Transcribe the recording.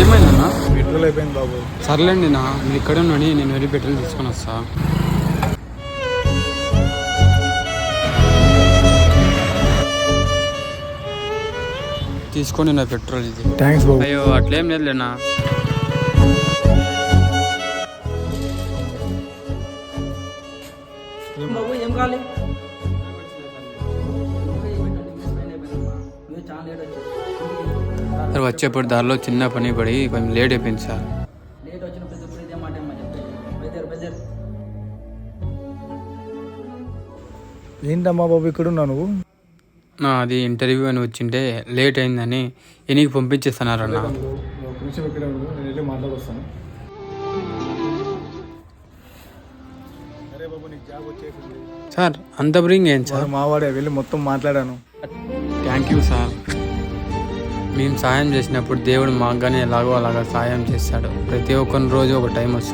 ఏమైందన్నా? పెట్రోల్ అయిపోయింది బాబు. సర్లేండి నా మీరు ఇక్కడే ఉన్నాని నేను వెళ్ళి పెట్రోల్ తీసుకొని వస్తా. తీసుకోండి నా పెట్రోల్ ఇది. థ్యాంక్స్ బాబు. అయ్యో అట్లేం లేదులేనా? బాబు ఏం కావాలి? చాలా లేట్ వచ్చేది సార్ వచ్చేప్పుడు దారిలో చిన్న పని పడి కొంచెం లేట్ అయిపోయింది సార్. లేట్ ఇదే మాట ఏంటమ్మా బాబు ఇక్కడ ఉన్నావు నువ్వు? నా అది ఇంటర్వ్యూ అని వచ్చింటే లేట్ అయిందని ఎనికి పంపించేస్తున్నారన్న ఒక నిమిషం ఇక్కడ ఉండు, నేను వెళ్ళి మాట్లాడొస్తాను. అరే బాబు నీకు జాబ్ వచ్చేసింది సార్ అంత బ్రింగ్ ఏం సార్? వాడు మావాడే వెళ్ళి మొత్తం మాట్లాడాను. థ్యాంక్ యూ సార్ మేము సాయం చేసినప్పుడు దేవుడు మాకు కానీ ఎలాగో అలాగా సాయం చేస్తాడు. ప్రతి ఒక్కరి రోజు ఒక టైం వస్తుంది.